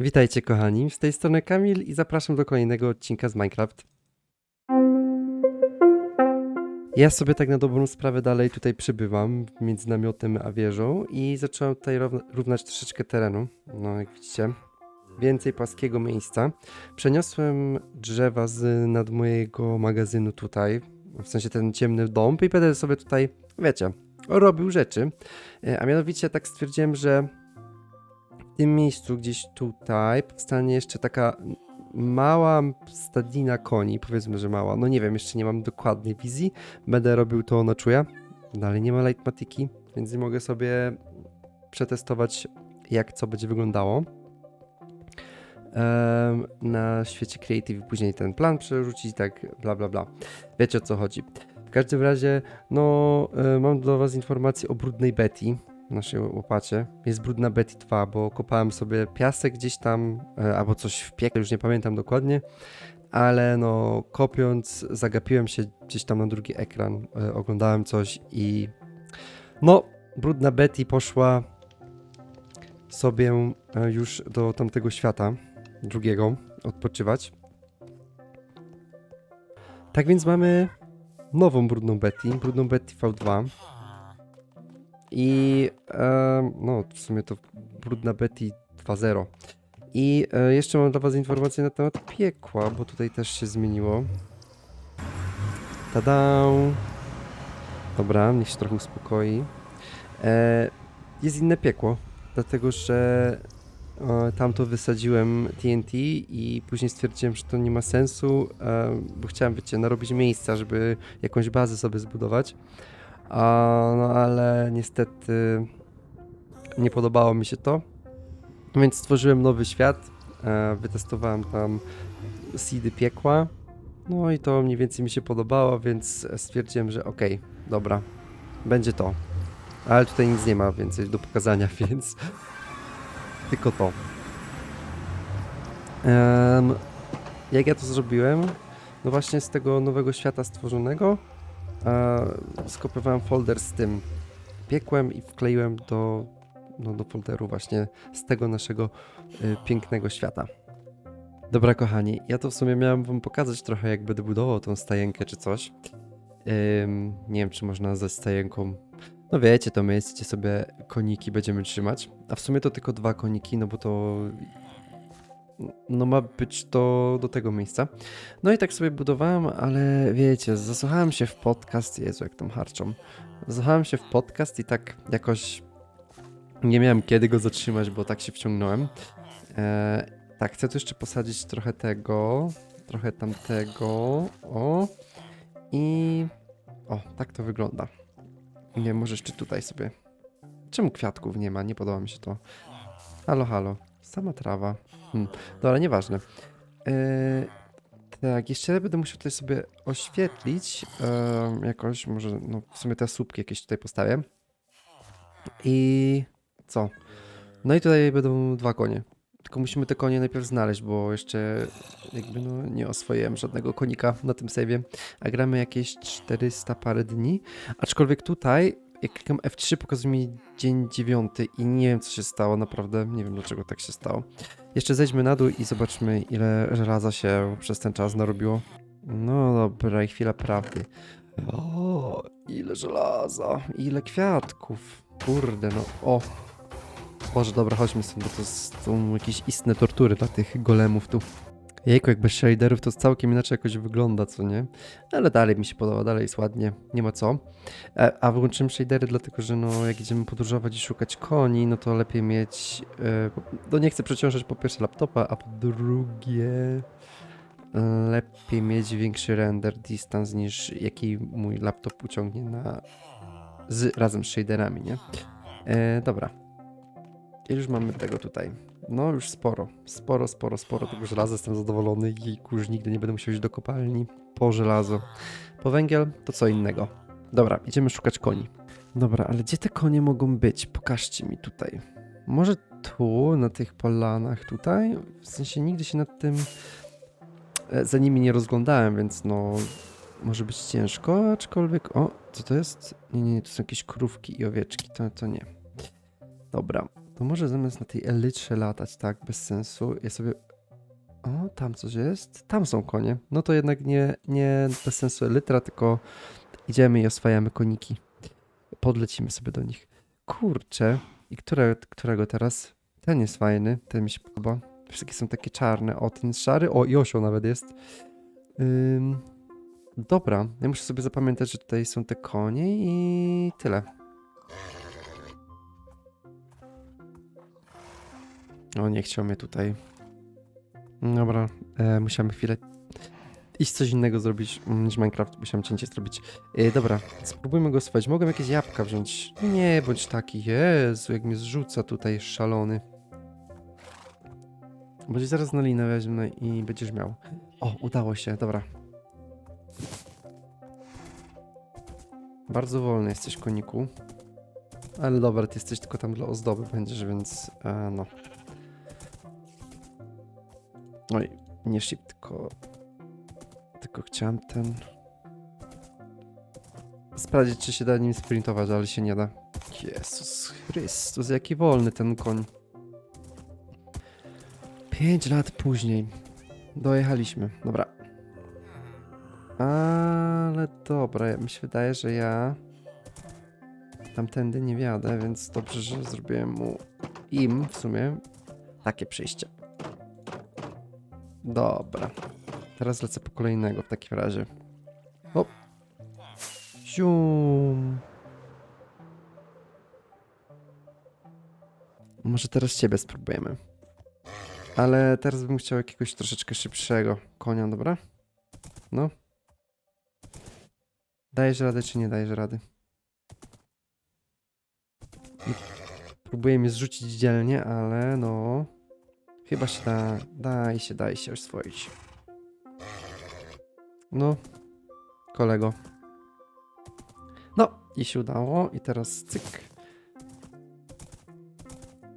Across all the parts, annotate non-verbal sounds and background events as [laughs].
Witajcie kochani, z tej strony Kamil i zapraszam do kolejnego odcinka z Minecraft. Ja sobie tak na dobrą sprawę dalej tutaj przybywam między namiotem a wieżą i zacząłem tutaj równa- równać troszeczkę terenu. No jak widzicie, więcej płaskiego miejsca. Przeniosłem drzewa z nad mojego magazynu tutaj, w sensie ten ciemny dom i będę sobie tutaj, wiecie, robił rzeczy. E, A mianowicie tak stwierdziłem, że tym miejscu gdzieś tutaj powstanie jeszcze taka mała stadina koni, powiedzmy, że mała. No nie wiem, jeszcze nie mam dokładnej wizji. Będę robił to na czuja. Dalej nie ma lightmatiki, więc nie mogę sobie przetestować, jak co będzie wyglądało. Na świecie Creative później ten plan przerzucić, tak bla bla bla. Wiecie o co chodzi. W każdym razie, no, e, mam dla Was informację o brudnej Betty naszej łopacie. Jest brudna Betty 2, bo kopałem sobie piasek gdzieś tam, e, albo coś w piekle, już nie pamiętam dokładnie, ale no kopiąc zagapiłem się gdzieś tam na drugi ekran, e, oglądałem coś i no brudna Betty poszła sobie e, już do tamtego świata, drugiego, odpoczywać. Tak więc mamy nową brudną Betty, brudną Betty V2. I e, no, w sumie to brudna Betty 2.0. I e, jeszcze mam dla Was informację na temat piekła, bo tutaj też się zmieniło. Tada! Dobra, niech się trochę uspokoi. E, jest inne piekło, dlatego że e, tam to wysadziłem TNT i później stwierdziłem, że to nie ma sensu, e, bo chciałem, wiecie, narobić miejsca, żeby jakąś bazę sobie zbudować. A, no ale niestety nie podobało mi się to. Więc stworzyłem nowy świat. E, wytestowałem tam seedy piekła. No i to mniej więcej mi się podobało, więc stwierdziłem, że okej, dobra, będzie to. Ale tutaj nic nie ma więcej do pokazania, [laughs] więc tylko to. Em, jak ja to zrobiłem? No właśnie z tego nowego świata stworzonego skopiowałem folder z tym piekłem i wkleiłem do, no, do folderu właśnie z tego naszego y, pięknego świata. Dobra kochani, ja to w sumie miałem wam pokazać trochę jak będę budował tą stajenkę czy coś. Ym, nie wiem czy można ze stajenką, no wiecie to miejsce, gdzie sobie koniki będziemy trzymać. A w sumie to tylko dwa koniki, no bo to no ma być to do tego miejsca. No i tak sobie budowałem, ale wiecie, zasłuchałem się w podcast, Jezu, jak tam harczą. Zasłuchałem się w podcast i tak jakoś nie miałem kiedy go zatrzymać, bo tak się wciągnąłem. E, tak, chcę tu jeszcze posadzić trochę tego, trochę tamtego, o. I o, tak to wygląda. Nie może jeszcze tutaj sobie. Czemu kwiatków nie ma? Nie podoba mi się to. Halo, halo. Sama trawa. Hmm. Dobra, nieważne. Yy, tak, jeszcze będę musiał tutaj sobie oświetlić yy, jakoś, może no w sumie te słupki jakieś tutaj postawię. I co? No i tutaj będą dwa konie. Tylko musimy te konie najpierw znaleźć, bo jeszcze jakby no nie oswoiłem żadnego konika na tym save'ie. A gramy jakieś 400 parę dni. Aczkolwiek tutaj, jak klikam F3 pokazuje mi dzień 9 i nie wiem co się stało, naprawdę nie wiem dlaczego tak się stało. Jeszcze zejdźmy na dół i zobaczmy, ile żelaza się przez ten czas narobiło. No dobra, i chwila prawdy. O, ile żelaza, ile kwiatków. Kurde, no o. Boże, dobra, chodźmy stąd, bo to są jakieś istne tortury dla tych golemów tu. Jejku, jak bez shaderów to całkiem inaczej jakoś wygląda, co nie? Ale dalej mi się podoba, dalej jest ładnie, nie ma co. E, A wyłączyłem shadery dlatego, że no jak idziemy podróżować i szukać koni, no to lepiej mieć... e, No nie chcę przeciążać po pierwsze laptopa, a po drugie... e, Lepiej mieć większy render distance niż jaki mój laptop uciągnie na... Z, razem z shaderami, nie? Dobra. Ile już mamy tego tutaj? No już sporo, sporo, sporo, sporo tego żelaza, jestem zadowolony i już nigdy nie będę musiał iść do kopalni po żelazo. Po węgiel to co innego. Dobra, idziemy szukać koni. Dobra, ale gdzie te konie mogą być? Pokażcie mi tutaj. Może tu, na tych polanach tutaj? W sensie nigdy się nad tym e, za nimi nie rozglądałem, więc no może być ciężko, aczkolwiek... O, co to jest? Nie, nie, nie, to są jakieś krówki i owieczki, to, to nie. Dobra, To może zamiast na tej elytrze latać, tak, bez sensu, ja sobie... O, tam coś jest? Tam są konie. No to jednak nie, nie bez sensu elytra, tylko idziemy i oswajamy koniki. Podlecimy sobie do nich. Kurczę. I które, którego teraz? Ten jest fajny, ten mi się podoba. Wszystkie są takie czarne. O, ten jest szary. O, i osioł nawet jest. Ym, dobra, ja muszę sobie zapamiętać, że tutaj są te konie i tyle. O, nie chciał mnie tutaj. Dobra, e, musiałem chwilę iść coś innego zrobić mm, niż Minecraft. Musiałem cięcie zrobić. E, dobra, spróbujmy go oswoić. Mogłem jakieś jabłka wziąć. Nie, bądź taki. Jezu, jak mnie zrzuca tutaj szalony. Będzie zaraz na linę weźmę i będziesz miał. O, udało się, dobra. Bardzo wolny jesteś, koniku. Ale ty jesteś tylko tam dla ozdoby będziesz, więc e, no. Oj, nie ship, tylko... Tylko chciałem ten... Sprawdzić, czy się da nim sprintować, ale się nie da. Jezus Chrystus, jaki wolny ten koń. Pięć lat później. Dojechaliśmy. Dobra. Ale dobra, mi się wydaje, że ja tamtędy nie wiadę, więc dobrze, że zrobiłem mu im w sumie takie przejście. Dobra. Teraz lecę po kolejnego w takim razie. Hop. Zium. Może teraz ciebie spróbujemy. Ale teraz bym chciał jakiegoś troszeczkę szybszego konia, dobra? No. Dajesz radę, czy nie dajesz rady? Próbuję mnie zrzucić dzielnie, ale no... Chyba się da... Daj się, daj się oswoić. No. Kolego. No, i się udało. I teraz cyk.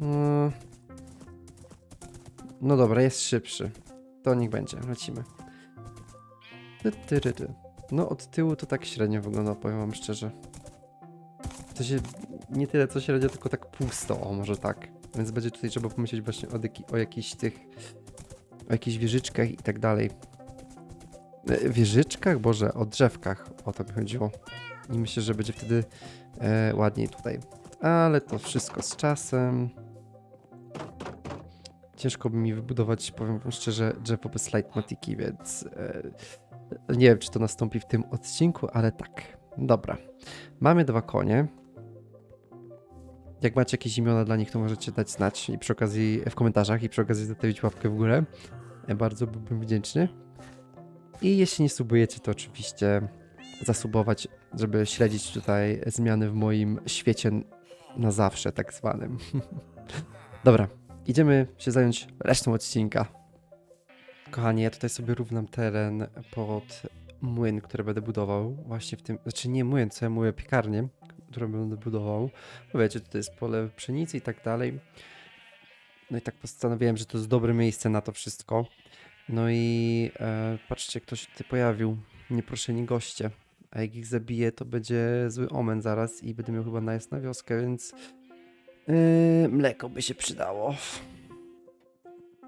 Mm. No dobra, jest szybszy. To niech będzie, lecimy. No od tyłu to tak średnio wygląda, powiem wam szczerze. To się nie tyle co średnio, tylko tak pusto, o może tak. Więc będzie tutaj trzeba pomyśleć właśnie o, o jakichś tych, o jakichś wieżyczkach i tak dalej. E, Wieżyczkach? Boże, o drzewkach, o to mi chodziło. I myślę, że będzie wtedy e, ładniej tutaj. Ale to wszystko z czasem. Ciężko by mi wybudować, powiem wam szczerze, drzewo bez lightmatiki, więc e, nie wiem, czy to nastąpi w tym odcinku, ale tak. Dobra. Mamy dwa konie. Jak macie jakieś imiona dla nich, to możecie dać znać i przy okazji w komentarzach i przy okazji zostawić łapkę w górę. E, Bardzo byłbym wdzięczny. I jeśli nie subujecie, to oczywiście zasubować, żeby śledzić tutaj zmiany w moim świecie na zawsze, tak zwanym. [laughs] Dobra, idziemy się zająć resztą odcinka. Kochani, ja tutaj sobie równam teren pod młyn, który będę budował. Właśnie w tym, znaczy nie młyn, co ja mówię, piekarnię, którą będę budował. Bo wiecie, tutaj jest pole pszenicy i tak dalej. No i tak postanowiłem, że to jest dobre miejsce na to wszystko. No i e, patrzcie, ktoś tutaj pojawił. Nieproszeni goście. A jak ich zabiję, to będzie zły omen zaraz i będę miał chyba najazd na wioskę, więc yy, mleko by się przydało.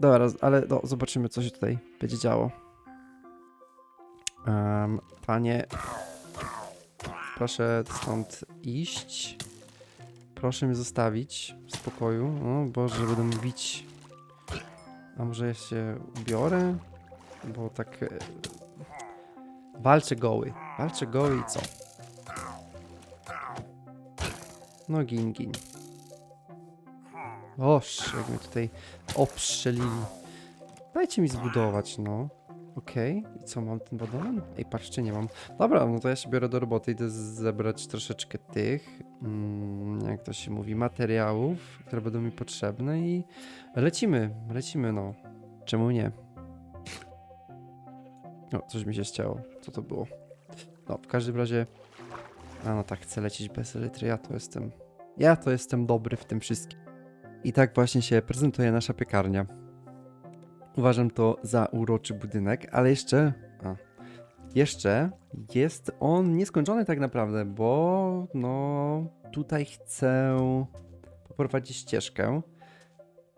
Dobra, ale no, zobaczymy, co się tutaj będzie działo. Em, panie, proszę stąd iść. Proszę mnie zostawić w spokoju. O Boże, będę mówić. A może ja się ubiorę? Bo tak... E, walczę goły. Walczę goły i co? No gin, gin. Oż, jak mnie tutaj obstrzelili. Dajcie mi zbudować, no. Okej, i co, mam ten badonem? Ej, patrzcie, nie mam. Dobra, no to ja się biorę do roboty, idę zebrać troszeczkę tych, mm, jak to się mówi, materiałów, które będą mi potrzebne i lecimy, lecimy, no. Czemu nie? O, coś mi się chciało. Co to było? No, w każdym razie... A no tak, chcę lecieć bez elitry, ja to jestem... Ja to jestem dobry w tym wszystkim. I tak właśnie się prezentuje nasza piekarnia. Uważam to za uroczy budynek, ale jeszcze. A, jeszcze jest on nieskończony tak naprawdę, bo no tutaj chcę poprowadzić ścieżkę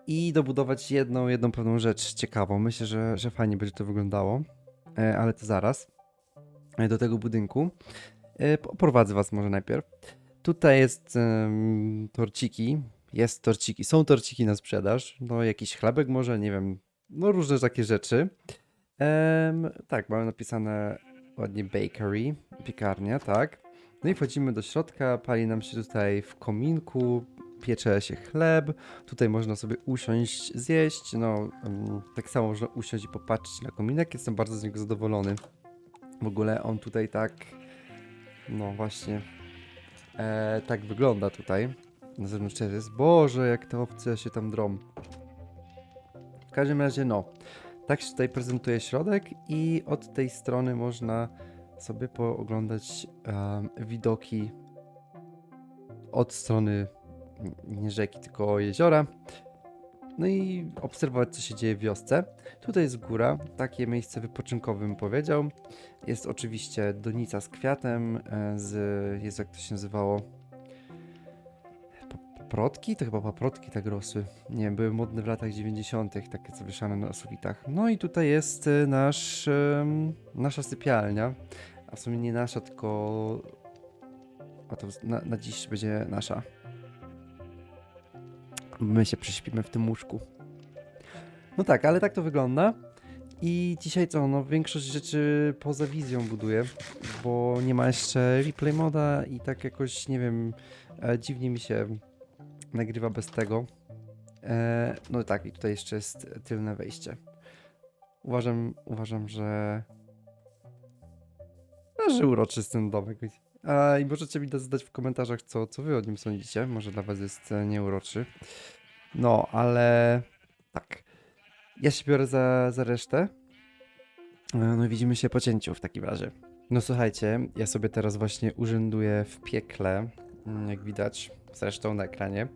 i dobudować jedną, jedną pewną rzecz ciekawą. Myślę, że, że fajnie będzie to wyglądało, e, ale to zaraz. E, Do tego budynku. E, Poprowadzę was może najpierw. Tutaj jest em, torciki. Jest torciki. Są torciki na sprzedaż. No jakiś chlebek może, nie wiem. No różne takie rzeczy. Tak, mamy napisane ładnie bakery, piekarnia, tak. No i wchodzimy do środka, pali nam się tutaj w kominku, piecze się chleb. Tutaj można sobie usiąść, zjeść. No, tak samo można usiąść i popatrzeć na kominek. Jestem bardzo z niego zadowolony. W ogóle on tutaj tak, no właśnie, e, tak wygląda tutaj. Na zewnątrz jest. Boże, jak te owce się tam drą. Każdym razie, no, tak się tutaj prezentuje środek i od tej strony można sobie pooglądać em, widoki od strony nie rzeki, tylko jeziora. No i obserwować, co się dzieje w wiosce. Tutaj jest góra, takie miejsce wypoczynkowe bym powiedział. Jest oczywiście donica z kwiatem, e, z, jest jak to się nazywało, paprotki? To chyba paprotki tak rosły. Nie były modne w latach 90., takie zawieszane na sufitach. No i tutaj jest e, nasz, nasza sypialnia, a w sumie nie nasza, tylko a to na, na dziś będzie nasza. My się prześpimy w tym łóżku. No tak, ale tak to wygląda. I dzisiaj co, no większość rzeczy poza wizją buduję, bo nie ma jeszcze replay moda i tak jakoś, nie wiem, e, dziwnie mi się nagrywa bez tego. E, no tak, i tutaj jeszcze jest tylne wejście. Uważam, uważam, że no, że uroczy jest ten domek. A, I możecie mi zadać w komentarzach, co, co wy o nim sądzicie. Może dla was jest e, nieuroczy. No, ale tak. Ja się biorę za, za resztę. E, No widzimy się po cięciu w takim razie. No słuchajcie, ja sobie teraz właśnie urzęduję w piekle, mm, jak widać zresztą na ekranie.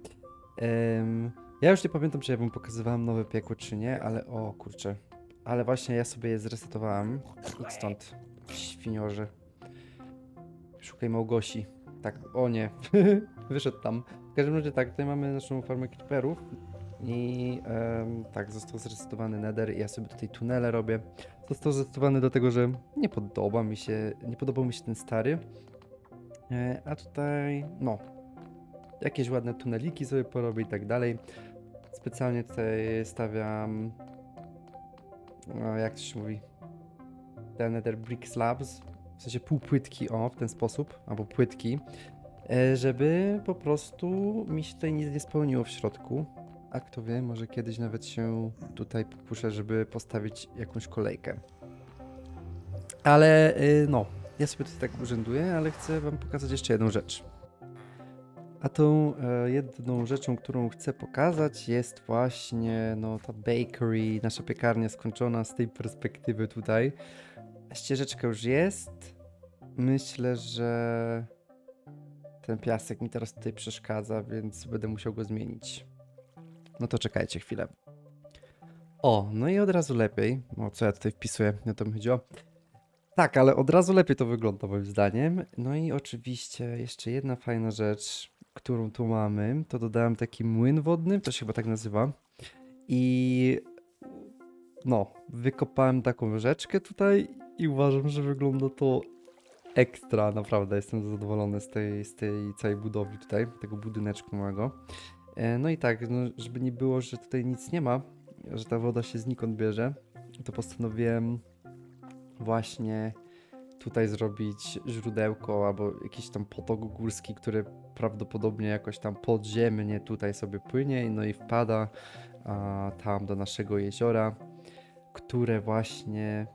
Ja już nie pamiętam, czy ja wam pokazywałem nowe piekło, czy nie, ale o kurczę. Ale właśnie ja sobie je zresetowałem. Idź stąd, świniorze. Szukaj Małgosi. Tak, o nie. [laughs] Wyszedł tam. W każdym razie tak, tutaj mamy naszą farmę creeperów. I tak, został zresetowany nether i ja sobie tutaj tunele robię. Został zresetowany do tego, że nie podoba mi się, nie podobał mi się ten stary. E, a tutaj, no, jakieś ładne tuneliki sobie porobię i tak dalej. Specjalnie tutaj stawiam, no, jak to się mówi, te nether brick slabs, w sensie półpłytki, o, w ten sposób, albo płytki, e, żeby po prostu mi się tutaj nic nie spełniło w środku. A kto wie, może kiedyś nawet się tutaj pokuszę, żeby postawić jakąś kolejkę. Ale y, no, ja sobie tutaj tak urzęduję, ale chcę wam pokazać jeszcze jedną rzecz. A tą e, jedną rzeczą, którą chcę pokazać jest właśnie no, ta bakery, nasza piekarnia skończona z tej perspektywy tutaj. Ścieżeczka już jest. Myślę, że ten piasek mi teraz tutaj przeszkadza, więc będę musiał go zmienić. No to czekajcie chwilę. O, no i od razu lepiej. O, co ja tutaj wpisuję? Nie o to mi chodziło. Tak, ale od razu lepiej to wygląda moim zdaniem. No i oczywiście jeszcze jedna fajna rzecz, którą tu mamy, to dodałem taki młyn wodny, to się chyba tak nazywa. I no, wykopałem taką rzeczkę tutaj i uważam, że wygląda to ekstra, naprawdę jestem zadowolony z tej, z tej całej budowy tutaj, tego budyneczku małego. E, No i tak, no, żeby nie było, że tutaj nic nie ma, że ta woda się znikąd bierze, to postanowiłem właśnie tutaj zrobić źródełko albo jakiś tam potok górski, który prawdopodobnie jakoś tam podziemnie tutaj sobie płynie no i wpada a, tam do naszego jeziora, które właśnie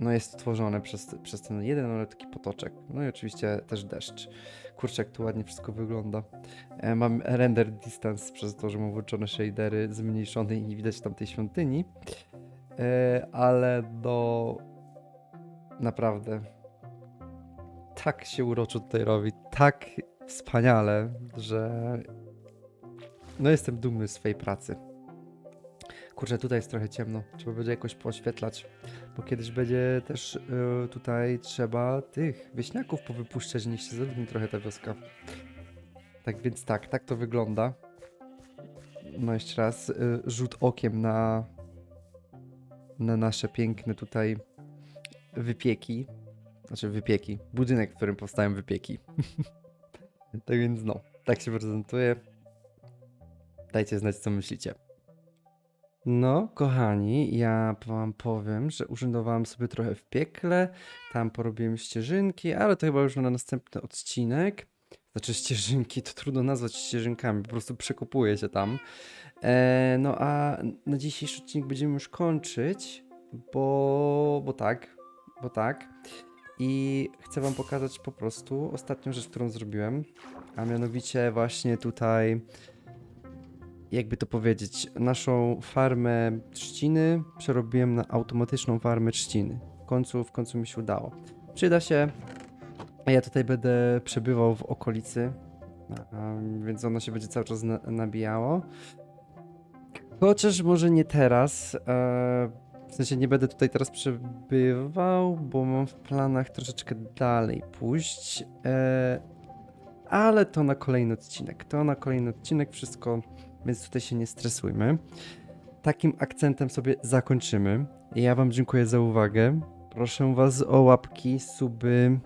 no jest stworzone przez, przez ten jeden malutki potoczek. No i oczywiście też deszcz. Kurczę, jak tu ładnie wszystko wygląda. E, mam render distance przez to, że mam włączone shadery zmniejszone i nie widać tam tej świątyni. E, ale do naprawdę tak się uroczo tutaj robi, tak wspaniale, że no jestem dumny z swojej pracy. Kurczę, tutaj jest trochę ciemno, trzeba będzie jakoś poświetlać, bo kiedyś będzie też y, tutaj trzeba tych wieśniaków powypuszczać, niech się zaludni trochę ta wioska. Tak więc tak, tak to wygląda. No jeszcze raz y, rzut okiem na, na nasze piękne tutaj wypieki. Znaczy wypieki. Budynek, w którym powstają wypieki. [laughs] tak więc no, tak się prezentuje. Dajcie znać, co myślicie. No, kochani, ja wam powiem, że urzędowałem sobie trochę w piekle, tam porobiłem ścieżynki, ale to chyba już na następny odcinek. Znaczy ścieżynki, to trudno nazwać ścieżynkami, po prostu przekupuję się tam. E, no a na dzisiejszy odcinek będziemy już kończyć, bo, bo tak, bo tak. I chcę wam pokazać po prostu ostatnią rzecz, którą zrobiłem, a mianowicie właśnie tutaj jakby to powiedzieć, naszą farmę trzciny przerobiłem na automatyczną farmę trzciny. W końcu, w końcu mi się udało. Przyda się. Ja tutaj będę przebywał w okolicy, więc ono się będzie cały czas na, nabijało. Chociaż może nie teraz. E, w sensie nie będę tutaj teraz przebywał, bo mam w planach troszeczkę dalej pójść. E, ale to na kolejny odcinek. To na kolejny odcinek wszystko więc tutaj się nie stresujmy. Takim akcentem sobie zakończymy. Ja Wam dziękuję za uwagę. Proszę Was o łapki, suby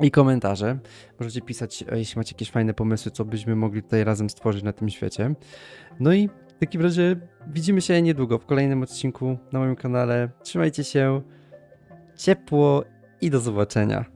i komentarze. Możecie pisać, e, jeśli macie jakieś fajne pomysły, co byśmy mogli tutaj razem stworzyć na tym świecie. No i takim razie widzimy się niedługo w kolejnym odcinku na moim kanale. Trzymajcie się ciepło i do zobaczenia.